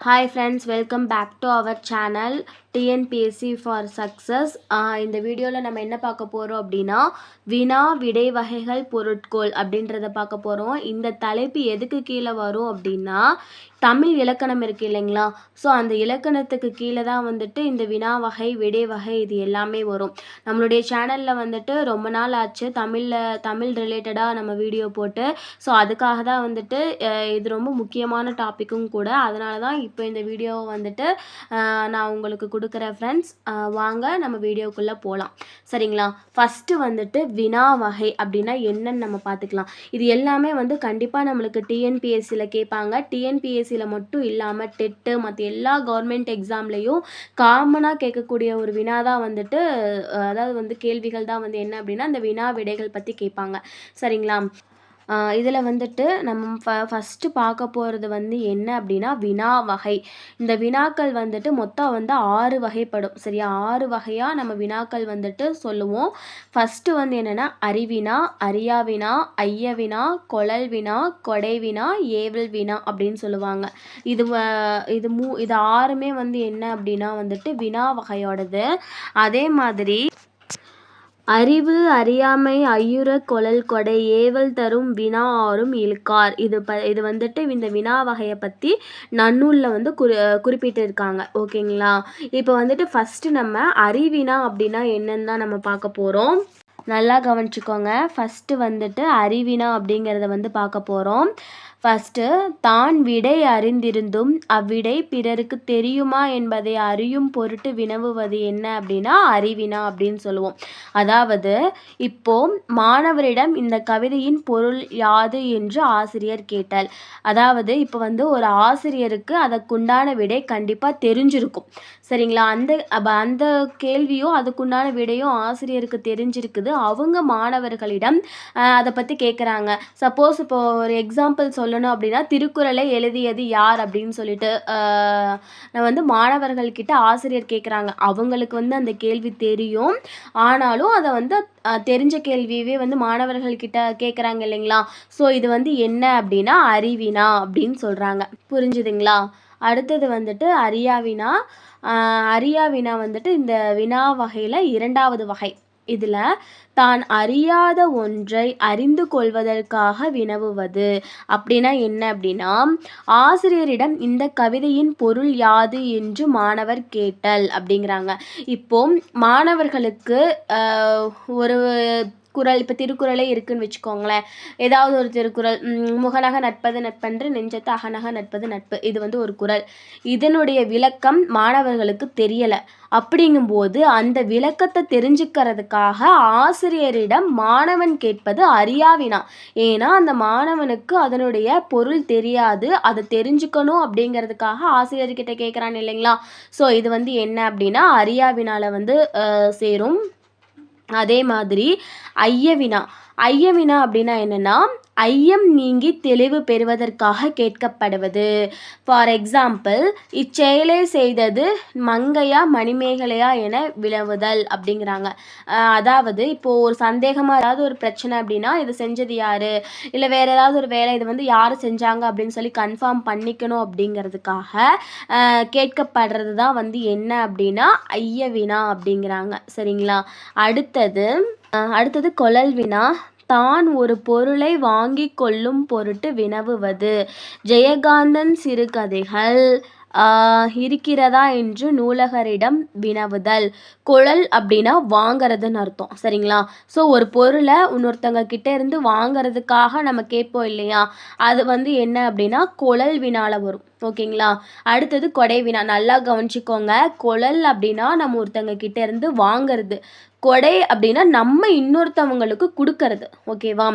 Hi friends welcome back to our channel TNPSC for success இந்த வீடியோவில் நம்ம என்ன பார்க்க போகிறோம் அப்படின்னா வினா விடை வகைகள் பொருட்கோள் அப்படின்றத பார்க்க போகிறோம் இந்த தலைப்பு எதுக்கு கீழே வரும் அப்படின்னா தமிழ் இலக்கணம் இருக்குது இல்லைங்களா? ஸோ அந்த இலக்கணத்துக்கு கீழே தான் வந்துட்டு இந்த வினா வகை விடை வகை இது எல்லாமே வரும். நம்மளுடைய சேனலில் வந்துட்டு ரொம்ப நாள் ஆச்சு. தமிழில் தமிழ் ரிலேட்டடாக நம்ம வீடியோ போட்டு ஸோ அதுக்காக தான் வந்துட்டு இது ரொம்ப முக்கியமான டாப்பிக்கும் கூட. அதனால தான் இப்போ இந்த வீடியோவை வந்துட்டு நான் உங்களுக்கு கொடுக்குறேன் ஃப்ரெண்ட்ஸ் வாங்க நம்ம வீடியோக்குள்ளே போகலாம் சரிங்களா? ஃபஸ்ட்டு வந்துட்டு வினா வகை அப்படின்னா என்னன்னு நம்ம பார்த்துக்கலாம். இது எல்லாமே வந்து கண்டிப்பாக நம்மளுக்கு டிஎன்பிஎஸ்சியில் கேட்பாங்க. டிஎன்பிஎஸ்சி டிஎன்பிஎஸ்சியில் மட்டும் இல்லாமல் டெட்டு மற்ற எல்லா கவர்மெண்ட் எக்ஸாம்லேயும் காமனாக கேட்கக்கூடிய ஒரு வினா தான் வந்துட்டு அதாவது வந்து கேள்விகள் தான் வந்து என்ன அப்படின்னா அந்த வினா விடைகள் பற்றி கேட்பாங்க. சரிங்களா? இதில் வந்துட்டு நம்ம ஃப ஃபஸ்ட்டு பார்க்க போகிறது வந்து என்ன அப்படின்னா வினா வகை. இந்த வினாக்கள் வந்துட்டு மொத்தம் வந்து ஆறு வகைப்படும். சரியா? ஆறு வகையாக நம்ம வினாக்கள் வந்துட்டு சொல்லுவோம். ஃபஸ்ட்டு வந்து என்னென்னா அறிவினா அரியாவினா வினா கொழல் வினா கொடை வினா ஏவல் வினா அப்படின்னு சொல்லுவாங்க. இது வ- இது மூ இது ஆறுமே வந்து என்ன அப்படின்னா வந்துட்டு வினா வகையோடது. அதே மாதிரி அறிவு அறியாமை ஐயுற கொழல் கொடை ஏவல் தரும் வினா ஆறும் இழுக்கார். இது ப இது வந்துட்டு இந்த வினா வகையை பற்றி நன்னூலில் வந்து குறி குறிப்பிட்டிருக்காங்க. ஓகேங்களா? இப்போ வந்துட்டு ஃபஸ்ட்டு நம்ம அறிவினா அப்படின்னா என்னன்னு தான் நம்ம பார்க்க போகிறோம் நல்லா கவனிச்சுக்கோங்க. ஃபஸ்ட்டு வந்துட்டு அறிவினா அப்படிங்கிறத வந்து பார்க்க போகிறோம் ஃபஸ்ட்டு தான் விடை அறிந்திருந்தும் அவ்விடை பிறருக்கு தெரியுமா என்பதை அறியும் பொருட்டு வினவுவது என்ன அப்படின்னா அறிவினா அப்படின்னு சொல்லுவோம். அதாவது இப்போ மாணவரிடம் இந்த கவிதையின் பொருள் யாது என்று ஆசிரியர் கேட்டால் அதாவது இப்போ வந்து ஒரு ஆசிரியருக்கு அதற்குண்டான விடை கண்டிப்பாக தெரிஞ்சிருக்கும். சரிங்களா? அந்த அந்த கேள்வியும் அதுக்குண்டான விடையும் ஆசிரியருக்கு தெரிஞ்சிருக்குது. அவங்க மாணவர்களிடம் அதை பற்றி கேட்குறாங்க சப்போஸ் இப்போ ஒரு எக்ஸாம்பிள் சொல்லணும் அப்படின்னா திருக்குறளை எழுதியது யார் அப்படின்னு சொல்லிட்டு நான் வந்து மாணவர்கள்கிட்ட ஆசிரியர் கேட்குறாங்க அவங்களுக்கு வந்து அந்த கேள்வி தெரியும். ஆனாலும் அதை வந்து தெரிஞ்ச கேள்வியவே வந்து மாணவர்கள்கிட்ட கேட்குறாங்க இல்லைங்களா? ஸோ இது வந்து என்ன அப்படின்னா அறிவினா அப்படின்னு சொல்கிறாங்க புரிஞ்சுதுங்களா? அடுத்தது வந்துட்டு அரியாவினா அரியா வினா வந்துட்டு இந்த வினா வகையில் இரண்டாவது வகை. இதில் தான் அறியாத ஒன்றை அறிந்து கொள்வதற்காக வினவுவது. அப்படின்னா என்ன அப்படின்னா ஆசிரியரிடம் இந்த கவிதையின் பொருள் யாது என்று மாணவர் கேட்டல் அப்படிங்கிறாங்க. இப்போ மாணவர்களுக்கு ஒரு குறள் இப்போ திருக்குறளே இருக்குன்னு வச்சுக்கோங்களேன். ஏதாவது ஒரு திருக்குறள் முகநக நட்பது நட்பன்று நெஞ்சத்து அகநக நட்பது நட்பு இது வந்து ஒரு குறள். இதனுடைய விளக்கம் மாணவர்களுக்கு தெரியலை. அப்படிங்கும்போது அந்த விளக்கத்தை தெரிஞ்சுக்கிறதுக்காக ஆசிரியரிடம் மாணவன் கேட்பது அறியாவினா. ஏன்னா அந்த மாணவனுக்கு அதனுடைய பொருள் தெரியாது அதை தெரிஞ்சுக்கணும் அப்படிங்கிறதுக்காக ஆசிரியர்கிட்ட கேட்குறான் இல்லைங்களா? ஸோ இது வந்து என்ன அப்படின்னா அறியாவினால வந்து சேரும். அதே மாதிரி ஐயவினா. ஐயவினா அப்படின்னா என்னென்னா ஐயம் நீங்கி தெளிவு பெறுவதற்காக கேட்கப்படுவது. ஃபார் எக்ஸாம்பிள் இச்செயலை செய்தது மங்கையா மணிமேகலையா என விளவுதல் அப்படிங்கிறாங்க. அதாவது இப்போது ஒரு சந்தேகமாக ஏதாவது ஒரு பிரச்சனை அப்படின்னா இது செஞ்சது யார்? இல்லை வேறு ஏதாவது ஒரு வேலை இது வந்து யார் செஞ்சாங்க அப்படின்னு சொல்லி கன்ஃபார்ம் பண்ணிக்கணும் அப்படிங்கிறதுக்காக கேட்கப்படுறது தான் வந்து என்ன அப்படின்னா ஐயவினா அப்படிங்கிறாங்க. சரிங்களா? அடுத்தது அடுத்தது கொழல் வினா. தான் ஒரு பொருளை வாங்கி கொள்ளும் பொருட்டு வினவுவது. ஜெயகாந்தன் சிறுகதைகள் இருக்கிறதா என்று நூலகரிடம் வினவுதல். குழல் அப்படின்னா வாங்கிறதுன்னு அர்த்தம் சரிங்களா? ஸோ ஒரு பொருளை இன்னொருத்தங்க கிட்ட இருந்து வாங்குறதுக்காக நம்ம கேட்போம் இல்லையா? அது வந்து என்ன அப்படின்னா குழல் வினால வரும் ஓகேங்களா? அடுத்தது கொடை வினா நல்லா கவனிச்சுக்கோங்க. குழல் அப்படின்னா நம்ம ஒருத்தங்க கிட்ட இருந்து வாங்குறது. கொடை அப்படின்னா நம்ம இன்னொருத்தவங்களுக்கு கொடுக்கறது ஓகேவா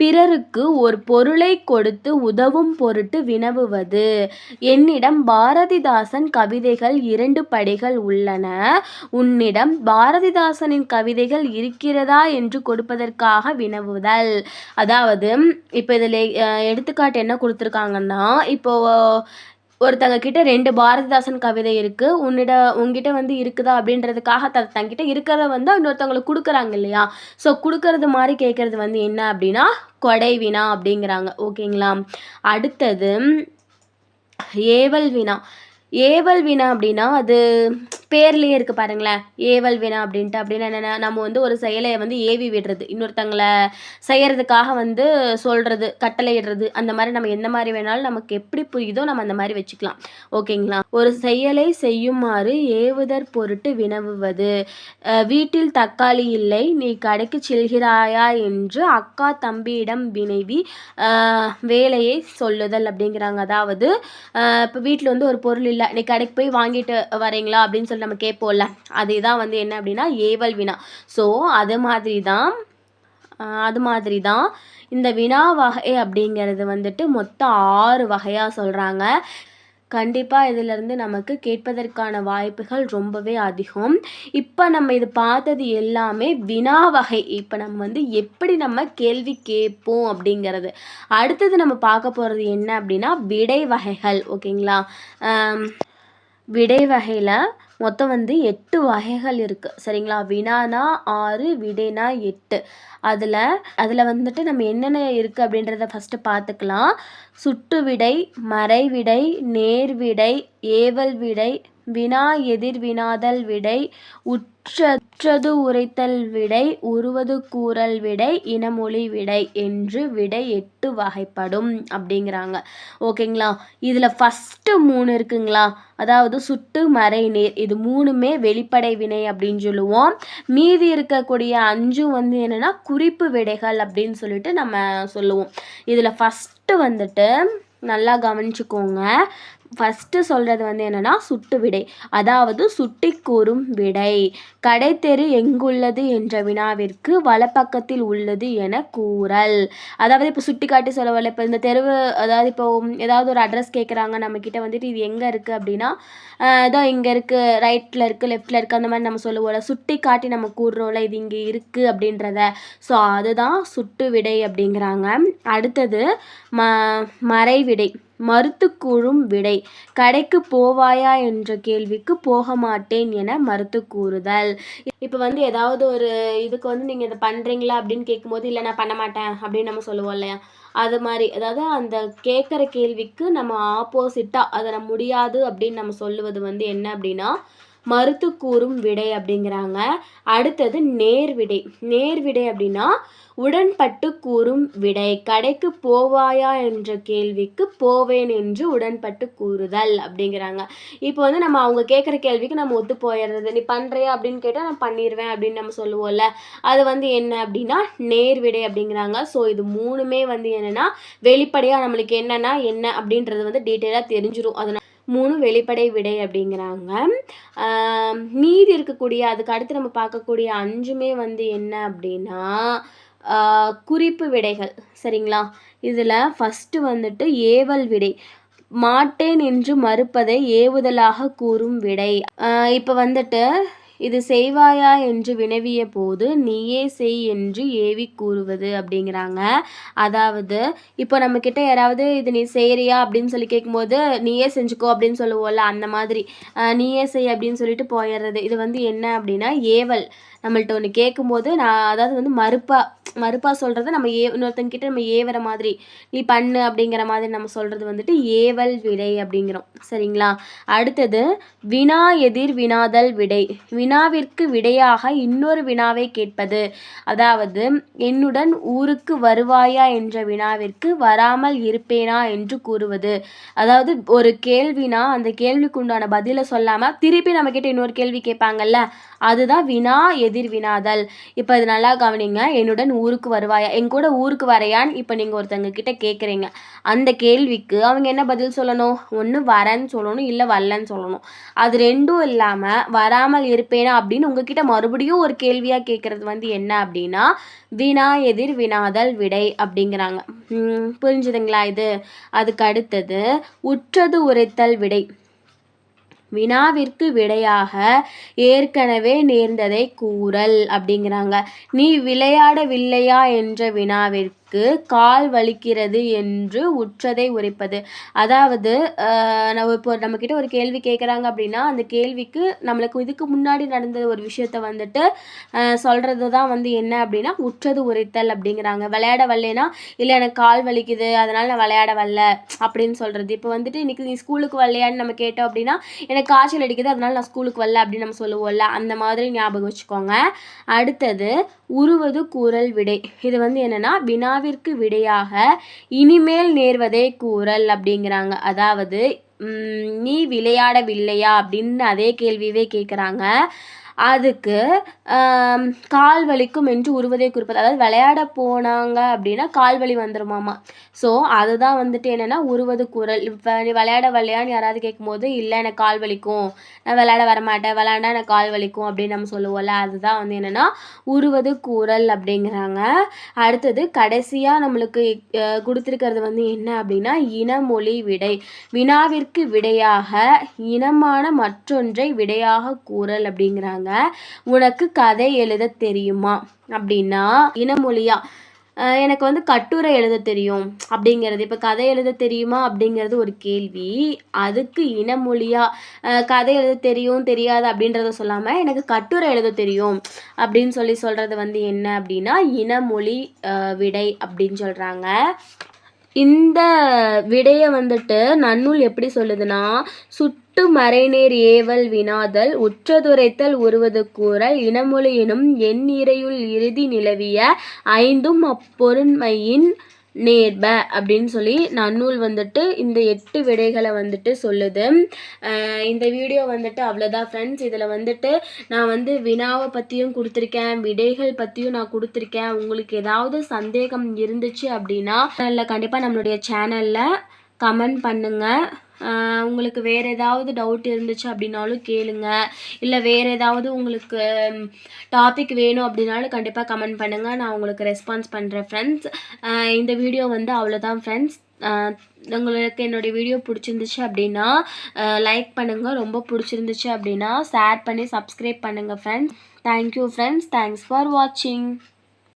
பிறருக்கு ஒரு பொருளை கொடுத்து உதவும் பொருட்டு வினவுவது. என்னிடம் பாரதிதாசன் கவிதைகள் இரண்டு படைகள் உள்ளன. உன்னிடம் பாரதிதாசனின் கவிதைகள் இருக்கிறதா என்று கொடுப்பதற்காக வினவுதல். அதாவது இப்போ இதில் எடுத்துக்காட்டு என்ன கொடுத்துருக்காங்கன்னா இப்போ ஒருத்தங்க கிட்ட ரெண்டு பாரதிதாசன் கவிதை இருக்குது உன்னிட உங்ககிட்ட வந்து இருக்குதா அப்படின்றதுக்காக த தங்கிட்ட இருக்கிறத வந்து இன்னொருத்தவங்களுக்கு கொடுக்குறாங்க இல்லையா? ஸோ கொடுக்கறது மாதிரி கேட்குறது வந்து என்ன அப்படின்னா கொடை வினா அப்படிங்கிறாங்க. ஓகேங்களா? அடுத்தது ஏவல் வினா ஏவல் வினா அப்படின்னா அது பேர்லேயே இருக்குது பாருங்களேன். ஏவல் வினா அப்படின்ட்டு. அப்படின்னா என்னென்ன நம்ம வந்து ஒரு செயலை வந்து ஏவி விடுறது. இன்னொருத்தங்களை செய்கிறதுக்காக வந்து சொல்கிறது கட்டளையிடுறது. அந்த மாதிரி நம்ம எந்த மாதிரி வேணாலும் நமக்கு எப்படி புரியுதோ நம்ம அந்த மாதிரி வச்சுக்கலாம். ஓகேங்களா? ஒரு செயலை செய்யுமாறு ஏவுதற் பொருட்டு வினவுவது. வீட்டில் தக்காளி இல்லை நீ கடைக்கு செல்கிறாயா என்று அக்கா தம்பியிடம் வினைவி வேலையை சொல்லுதல் அப்படிங்கிறாங்க. அதாவது இப்போ வீட்டில் வந்து ஒரு பொருள் இல்லை. நீ கடைக்கு போய் வாங்கிட்டு வரீங்களா அப்படின்னு சொல்லி நம்ம கேட்போம்ல. அதுதான் வந்து என்ன அப்படின்னா ஏவல் வினா. ஸோ அது மாதிரி தான் அது மாதிரி தான் இந்த வினா வகை அப்படிங்கிறது வந்துட்டு மொத்தம் ஆறு வகையாக சொல்கிறாங்க கண்டிப்பாக இதிலிருந்து நமக்கு கேட்பதற்கான வாய்ப்புகள் ரொம்பவே அதிகம். இப்போ நம்ம இது பார்த்தது எல்லாமே வினா வகை. இப்போ நம்ம வந்து எப்படி நம்ம கேள்வி கேட்போம் அப்படிங்கிறது. அடுத்தது நம்ம பார்க்க போகிறது என்ன அப்படின்னா விடை வகைகள். ஓகேங்களா? விடை வகையில் மொத்தம் வந்து எட்டு வகைகள் இருக்குது சரிங்களா? வினானா ஆறு விடைனா எட்டு. அதில் அதில் வந்துட்டு நம்ம என்னென்ன இருக்குது அப்படின்றத ஃபஸ்ட்டு பார்த்துக்கலாம் சுட்டு விடை மறைவிடை நேர்விடை நேர் விடை ஏவல் விடை வினா எதிர் வினாதல் விடை உற்றது உரைத்தல் விடை உருவது கூறல் விடை இனமொழி விடை என்று விடை எட்டு வகைப்படும் அப்படிங்கிறாங்க. ஓகேங்களா? இதில் ஃபஸ்ட்டு மூணு இருக்குங்களா? அதாவது சுட்டு மறை நீர். இது மூணுமே வெளிப்படை வினை அப்படின்னு சொல்லுவோம். மீதி இருக்கக்கூடிய அஞ்சும் வந்து என்னென்னா குறிப்பு விடைகள் அப்படின்னு சொல்லிட்டு நம்ம சொல்லுவோம். இதில் ஃபஸ்ட்டு வந்துட்டு நல்லா கவனிச்சுக்கோங்க. ஃபஸ்ட்டு சொல்கிறது வந்து என்னென்னா சுட்டு விடை. அதாவது சுட்டி கூறும் விடை. கடைத்தெரு எங்குள்ளது என்ற வினாவிற்கு வலப்பக்கத்தில் உள்ளது என கூறல். அதாவது இப்போ சுட்டி காட்டி சொல்லவில்லை இப்போ இந்த தெருவு அதாவது இப்போ ஏதாவது ஒரு அட்ரஸ் கேட்குறாங்க நம்மக்கிட்ட வந்துட்டு இது எங்கே இருக்குது அப்படின்னா ஏதோ இங்கே இருக்குது ரைட்டில் இருக்குது லெஃப்ட்டில் இருக்குது அந்த மாதிரி நம்ம சொல்லுவோம்ல. சுட்டி காட்டி நம்ம கூறுறோம்ல இது இங்கே இருக்குது அப்படின்றத. ஸோ அதுதான் சுட்டு விடை அப்படிங்கிறாங்க. அடுத்தது ம மறைவிடை. மறுத்து கூறும் விடை. கடைக்கு போவாயா என்ற கேள்விக்கு போக மாட்டேன் என மறுத்து கூறுதல் இப்போ வந்து ஏதாவது ஒரு இதுக்கு வந்து நீங்கள் இதை பண்ணுறீங்களா அப்படின்னு கேட்கும்போது இல்லை நான் பண்ண மாட்டேன் அப்படின்னு நம்ம சொல்லுவோம் இல்லையா? அது மாதிரி அதாவது அந்த கேட்குற கேள்விக்கு நம்ம ஆப்போசிட்டாக அதை முடியாது அப்படின்னு நம்ம சொல்லுவது வந்து என்ன அப்படின்னா மறுத்து கூறும் விடை அப்படிங்கிறாங்க. அடுத்தது நேர்விடை நேர்விடை அப்படின்னா உடன்பட்டு கூறும் விடை. கடைக்கு போவாயா என்ற கேள்விக்கு போவேன் என்று உடன்பட்டு கூறுதல் அப்படிங்கிறாங்க. இப்போ வந்து நம்ம அவங்க கேட்குற கேள்விக்கு நம்ம ஒத்து போயிடுறது. நீ பண்ணுறியா அப்படின்னு கேட்டால் நான் பண்ணிடுவேன் அப்படின்னு நம்ம சொல்லுவோம்ல. அது வந்து என்ன அப்படின்னா நேர்விடை அப்படிங்கிறாங்க. ஸோ இது மூணுமே வந்து என்னென்னா வெளிப்படையாக நம்மளுக்கு என்னென்னா என்ன அப்படின்றது வந்து டீட்டெயிலாக தெரிஞ்சிடும் அதனால் மூணு வெளிப்படை விடை அப்படிங்கிறாங்க. மீதி இருக்கக்கூடிய அதுக்கு அடுத்து நம்ம பார்க்கக்கூடிய அஞ்சுமே வந்து என்ன அப்படின்னா குறிப்பு விடைகள். சரிங்களா? இதில் ஃபஸ்ட்டு வந்துட்டு ஏவல் விடை. மாட்டேன் என்று மறுப்பதை ஏவுதலாக கூறும் விடை. இப்போ வந்துட்டு இது செய்வாயா என்று வினவிய போது நீயே செய் என்று ஏவி கூறுவது அப்படிங்கிறாங்க. அதாவது இப்போ நம்மக்கிட்ட யாராவது இது நீ செய்கிறியா அப்படின்னு சொல்லி கேட்கும்போது நீயே செஞ்சுக்கோ அப்படின்னு சொல்லுவோம்ல அந்த மாதிரி. நீயே செய் அப்படின்னு சொல்லிட்டு போயிடுறது. இது வந்து என்ன அப்படின்னா ஏவல். நம்மள்ட்ட ஒன்று கேட்கும்போது நான் அதாவது வந்து மறுப்பா மறுப்பா சொல்கிறத நம்ம ஏ இன்னொருத்தங்கிட்ட நம்ம ஏவற மாதிரி நீ பண்ணு அப்படிங்கிற மாதிரி நம்ம சொல்கிறது வந்துட்டு ஏவல் விடை அப்படிங்கிறோம். சரிங்களா? அடுத்தது வினா எதிர் வினாதல் விடை. வினாவிற்கு விடையாக இன்னொரு வினாவை கேட்பது. அதாவது என்னுடன் ஊருக்கு வருவாயா என்ற வினாவிற்கு வராமல் இருப்பேனா என்று கூறுவது. அதாவது ஒரு கேள்வினா அந்த கேள்விக்கு உண்டான பதிலை சொல்லாமல் திருப்பி நம்மக்கிட்ட இன்னொரு கேள்வி கேட்பாங்கல்ல அதுதான் வினா எதிர் வினாதல். இப்போ இது நல்லா கவனிங்க. என்னுடன் ஊருக்கு வருவாயா? என் கூட ஊருக்கு வரையான்னு இப்போ நீங்கள் ஒருத்தங்க கிட்ட கேட்குறீங்க அந்த கேள்விக்கு அவங்க என்ன பதில் சொல்லணும்? ஒன்று வரேன்னு சொல்லணும் இல்லை வரலன்னு சொல்லணும். அது ரெண்டும் இல்லாமல் வராமல் இருப்பேனா அப்படின்னு உங்ககிட்ட மறுபடியும் ஒரு கேள்வியாக கேட்குறது வந்து என்ன அப்படின்னா வினா எதிர் வினாதல் விடை அப்படிங்கிறாங்க. புரிஞ்சுதுங்களா இது? அதுக்கு அடுத்தது உற்றது உரைத்தல் விடை. வினாவிற்கு விடையாக ஏற்கனவே நேர்ந்ததை கூறல் அப்படிங்கிறாங்க. நீ விளையாடவில்லையா என்ற வினாவிற்கு கால் வலிக்கிறது என்று உற்றதை உரைப்பது. அதாவது நம்ம இப்போ நம்மக்கிட்ட ஒரு கேள்வி கேட்குறாங்க அப்படின்னா அந்த கேள்விக்கு நம்மளுக்கு இதுக்கு முன்னாடி நடந்த ஒரு விஷயத்த வந்துட்டு சொல்கிறது தான் வந்து என்ன அப்படின்னா உற்றது உரைத்தல் அப்படிங்கிறாங்க. விளையாட வரலனா இல்லை எனக்கு கால் வலிக்குது அதனால் நான் விளையாட வரல அப்படின்னு சொல்கிறது இப்போ வந்துட்டு இன்றைக்கி நீ ஸ்கூலுக்கு வரலையான்னு நம்ம கேட்டோம் அப்படின்னா எனக்கு காய்ச்சல் அடிக்குது அதனால் நான் ஸ்கூலுக்கு வரல அப்படின்னு நம்ம சொல்லுவோம்ல அந்த மாதிரி ஞாபகம் வச்சுக்கோங்க. அடுத்தது உருவது கூறல் விடை. இது வந்து என்னன்னா வினாவிற்கு விடையாக இனிமேல் நேர்வதே கூறல் அப்படிங்கிறாங்க. அதாவது உம், நீ விளையாடவில்லையா அப்படின்னு அதே கேள்வியவே கேட்குறாங்க அதுக்கு கால் வலிக்கும் என்று உருவதை குறிப்பது. அதாவது விளையாட போனாங்க அப்படின்னா கால் வலி வந்துருமாமா. ஸோ அதுதான் வந்துட்டு என்னென்னா உருவது குரல். இப்போ நீ விளையாட வரலையான்னு யாராவது கேட்கும்போது இல்லை எனக்கு கால் வலிக்கும். நான் விளையாட வரமாட்டேன். விளையாண்டா எனக்கு கால் வலிக்கும். அப்படின்னு நம்ம சொல்லுவோம்ல அதுதான் வந்து என்னென்னா உருவது கூறல் அப்படிங்கிறாங்க. அடுத்தது கடைசியாக நம்மளுக்கு கொடுத்துருக்கிறது வந்து என்ன அப்படின்னா இனமொழி விடை. வினாவிற்கு விடையாக இனமான மற்றொன்றை விடையாக கூறல் அப்படிங்கிறாங்க. உனக்கு கதை எழுத தெரியுமா? அப்படின்னா இனமொழியா எனக்கு வந்து கட்டுரை எழுத தெரியும். அப்படிங்கிறது இப்போ கதை எழுத தெரியுமா அப்படிங்கிறது ஒரு கேள்வி. அதுக்கு இனமொழியாக கதை எழுத தெரியும் தெரியாது அப்படின்றத சொல்லாமல் எனக்கு கட்டுரை எழுத தெரியும் அப்படின்னு சொல்லி சொல்கிறது வந்து என்ன அப்படின்னா இனமொழி விடை அப்படின்னு சொல்கிறாங்க இந்த விடையை வந்துட்டு நன்னூல் எப்படி சொல்லுதுன்னா ஒட்டு மறைநேர் ஏவல் வினாதல் உற்றதுரைத்தல் உருவது கூறல் இனமொழியினும் என் இறையுள் இறுதி நிலவிய ஐந்தும் அப்பொருண்மையின் நேர்ப அப்படின்னு சொல்லி நன்னூல் வந்துட்டு இந்த எட்டு விடைகளை வந்துட்டு சொல்லுது. இந்த வீடியோ வந்துட்டு அவ்வளோதான் ஃப்ரெண்ட்ஸ் இதில் வந்துட்டு நான் வந்து வினாவை பற்றியும் கொடுத்துருக்கேன் விடைகள் பற்றியும் நான் கொடுத்துருக்கேன். உங்களுக்கு ஏதாவது சந்தேகம் இருந்துச்சு அப்படின்னா அதில் கண்டிப்பாக நம்மளுடைய சேனலில் கமெண்ட் பண்ணுங்கள் உங்களுக்கு வேறு ஏதாவது டவுட் இருந்துச்சு அப்படின்னாலும் கேளுங்க. இல்லை வேறு ஏதாவது உங்களுக்கு டாபிக் வேணும் அப்படின்னாலும் கண்டிப்பாக கமெண்ட் பண்ணுங்கள் நான் உங்களுக்கு ரெஸ்பான்ஸ் பண்ணுறேன் ஃப்ரெண்ட்ஸ் இந்த வீடியோ வந்து அவ்வளோதான் ஃப்ரெண்ட்ஸ் உங்களுக்கு என்னுடைய வீடியோ பிடிச்சிருந்துச்சு அப்படின்னா லைக் பண்ணுங்கள் ரொம்ப பிடிச்சிருந்துச்சு அப்படின்னா ஷேர் பண்ணி சப்ஸ்கிரைப் பண்ணுங்கள் friends thank you friends thanks for வாட்சிங்